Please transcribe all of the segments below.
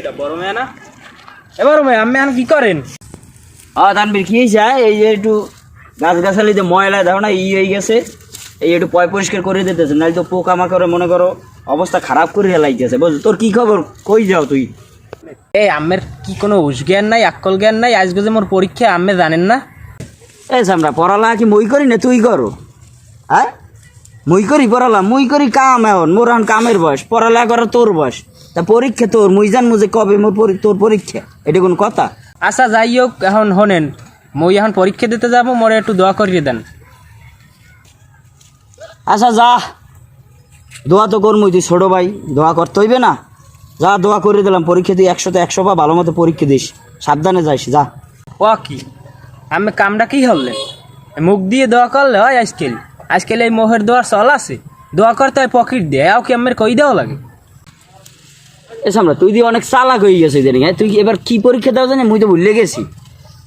এটা বড় মেয়ে না? এবার মেয়ে আমি কি করেন? তানবীর কি হয়েছে এই যে একটু গাছ গাছালিতে ময়লা দেখো না ই হয়ে গেছে। এই একটু পয় পরিষ্কার করে দিতেছে নাহলে তো পোকা মাকড়ে মনে করো অবস্থা খারাপ করে হেলাইতেছে বুঝ তোর কি খবর? কই যাও তুই? এই আমের কি কোনো উস জ্ঞান নাই আক্কল জ্ঞান নাই? আজকে যে মোর পরীক্ষা আমি জানেন না? এই সামরা পড়ালা কি মই করি না তুই করো? হ্যাঁ? মই করি পড়ালা মই করি কাম এখন মোর এখন কামের বয়স পড়ালা করা তোর বয়স। তা পরীক্ষা তোর মুই জান মুজে কবে মোর তোর পরীক্ষা? এটা কোন কথা? আচ্ছা যাই হোক এখন হনেন মই এখন পরীক্ষা দিতে যাব মোরে একটু দোয়া করিয়ে দেন। আচ্ছা যা। দোয়া তো করমুই তুই ছোটো ভাই দোয়া করতে হইবে না। যা দোয়া করে দিলাম পরীক্ষা তুই একশোতে একশো পা ভালো মতো পরীক্ষা দিস। সাবধানে যাইস যা। ও কি? আমি কামটা কি হলে? মুখ দিয়ে দোয়া করলে হয় আজকাল। আজকাল এই মোহের দোয়ার চল আছে। দোয়া করতে হয় পকেট দিয়ে এও কি আমার কই দেওয়া লাগে? এ সামরা তুই দিয়ে অনেক চালাক হয়ে গেছে ইদানিং হ্যাঁ? তুই এবার কি পরীক্ষা দেওয়া জানি মুই তো ভুলে গেছি।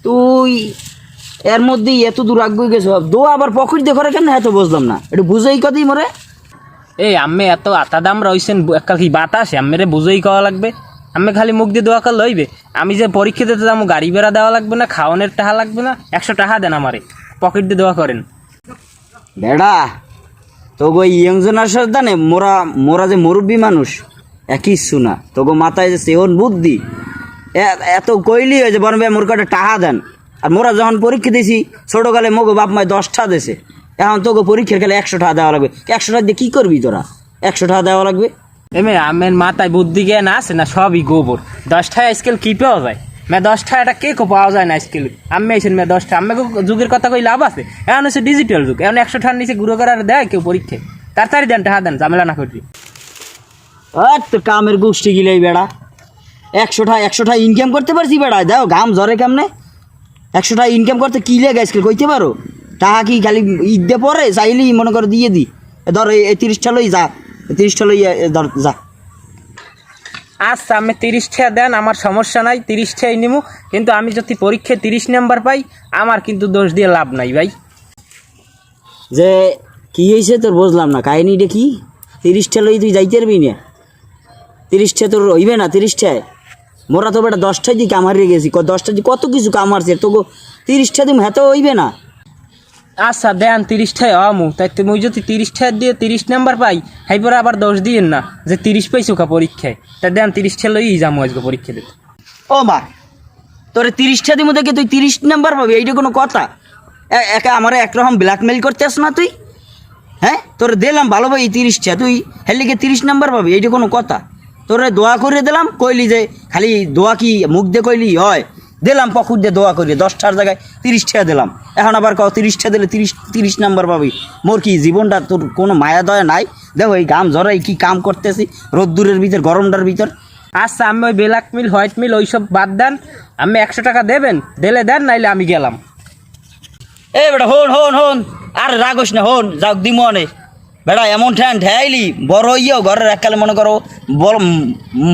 তুই এর মধ্যে এত দূর আগ গেছে দোয়া আবার পকেট দিয়ে করে কেন এত বুঝলাম না। একটু বুঝেই কতই মরে। এই আমি এত আতা দাম রইছেন একটা কি বাতাসে? আমেরে বুঝেই খাওয়া লাগবে। আমি খালি মুখ দিয়ে দোয়া করলে হইবে আমি যে পরীক্ষা দিতে যাব গাড়ি ভাড়া দেওয়া লাগবে না খাওয়ানোর টাকা লাগবে না একশো টাকা দেন আমারে। পকেট দিয়ে দোয়া করেন। বেড়া তো গো ইয়ং জেনারেশন জানে মোরা মোরা যে মুরব্বী মানুষ একই শুনা তো গো মাথায় যে সেহন বুদ্ধি এত কইলি হয় যে বরং মোর কাটা টাহা দেন। আর মোরা যখন পরীক্ষা দিছি, ছোটোকালে মগো বাপ মায় দশটা দেশে এখন তোকে পরীক্ষার খেলে একশো টাকা দেওয়া লাগবে। একশো টাকা দিয়ে কী করবি তোরা? একশো টাকা দেওয়া লাগবে? এমনি আমের মাথায় বুদ্ধি জ্ঞান আছে না সবই গোবর? দশটায় স্কেল কি পাওয়া যায়? মে দশটা এটা কে কো পাওয়া যায় না স্কেল আমি আইসেন মে দশটা আমি যুগের কথা কই লাভ আছে? এখন হচ্ছে ডিজিটাল যুগ। এখন একশো টাকার নিচে গুঁড়ো করার দেয় কেউ পরীক্ষায়। তাড়াতাড়ি দেন টাকা দেন, ঝামেলা না করবি। আর তো কামের গোষ্ঠী গিলেই বেড়া। একশোটা একশোটা ইনকাম করতে পারছি বেড়া। দাও গাম ঝরে কেমনে? একশোটা ইনকাম করতে কি লেগে আজকাল কইতে পারো? টাকা কি খালি ঈদ দিয়ে পরে? চাইলেই মনে করো দিয়ে দি। ধর এই তিরিশটা লই যা। তিরিশটা লই ধর যা। আচ্ছা আমি তিরিশটা দেন আমার সমস্যা নাই তিরিশ টাকাই নিমু। কিন্তু আমি যদি পরীক্ষায় তিরিশ নাম্বার পাই আমার কিন্তু দোষ দিয়ে লাভ নাই ভাই। যে কি হয়েছে তোর বুঝলাম না। কাহিনিটা কি? তিরিশটা লই তুই যাইতে পারবি না? তিরিশটা তোর রইবে না তিরিশটায়? মোরা তো বেটা দশটায় দিয়ে কামারিয়ে গেছি। ক- দশটা দিয়ে কত কিছু কামারছে? তো তিরিশটা দিম হ্যাঁ তো হইবে না। আচ্ছা দেন তিরিশটায় আমু। তাই তুমি যদি তিরিশ টাকা দিয়ে তিরিশ নাম্বার পাই হাইপরে আবার দশ দিয়েন না। যে তিরিশ পাইছো কা পরীক্ষায় তা দেন তিরিশটা লই যাব আজকে পরীক্ষা দিতে। ও মা তোরে তিরিশটা দিমু দেখে তুই তিরিশ নাম্বার পাবি এইটা কোনো কথা? একা আমার একরকম ব্ল্যাকমেল করতে আস না তুই? হ্যাঁ? তোরে দিলাম ভালো ভাই তিরিশটা তুই হেলিকে তিরিশ নাম্বার পাবি এইটা কোনো কথা? তোরে দোয়া করে দিলাম কইলি যে খালি দোয়া কি মুখ দিয়ে কইলি? হয়। দিলাম পকুর দিয়ে দোয়া করি দশটার জায়গায় তিরিশটা দিলাম। এখন আবার কও তিরিশটা দিলে তিরিশ তিরিশ নাম্বার পাবি। মোর কি জীবনটা তোর কোনো মায়া দয়া নাই? দেখো এই গাম ঝরাই কি কাম করতেছি রোদ্দুরের ভিতর গরমটার ভিতর। আচ্ছা আমি ওই ব্ল্যাক মিল হোয়াইট মিল ওইসব বাদ দেন। আমি একশো টাকা দেবেন? দিলে দেন নাইলে আমি গেলাম। এ বেটা হন হন হন। আর রাগস না হন। যাক দিমো অনে বেটা এমন ঠ্যান ঠেয়াইলি বড় ইয়েও ঘরের এককালে মনে করো বড়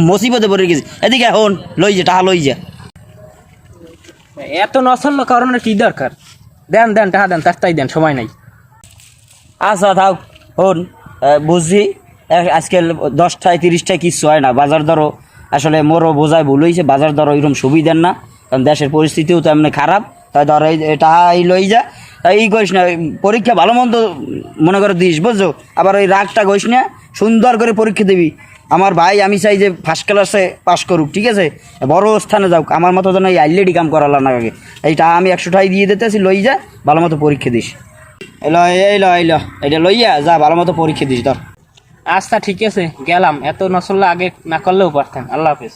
মুসিবতে পড়ে গেছি এদিকে হন লই যা টাহা লই যা। এত নসল্য কারণে কি দরকার? দেন দেন টাকা দেন তাড়াতাড়ি দেন সময় নাই। আচ্ছা থাক হন বুঝছি। এ- আজকে দশটায় তিরিশটায় কিচ্ছু হয় না। বাজার দরও আসলে মোরও বোঝায় ভুল হয়েছে বাজার দরও এরকম সুবিধার না। কারণ দেশের পরিস্থিতিও তো এমনি খারাপ। তাই ধর এই এই টাহা এই লই যা। তাই এই করিস না, পরীক্ষা ভালো মন্দ মনে করে দিস, বুঝছ? আবার ওই রাগটা করিস না, সুন্দর করে পরীক্ষা দিবি। আমার ভাই, আমি চাই যে ফার্স্ট ক্লাসে পাস করুক, ঠিক আছে? বড় স্থানে যাওক আমার মতো যেন এই আইলেডি কাম করালা না আগে এই টাকা আমি একশো টাকা দিয়ে দিতেছি, লই যা, ভালো মতো পরীক্ষা দিস। এলো এই ল এই ল এটা লইয়া যা, ভালো মতো পরীক্ষা দিস, ধর। আচ্ছা ঠিক আছে, গেলাম। এত নসল্য আগে না করলেও পারতাম। আল্লাহ হাফেজ।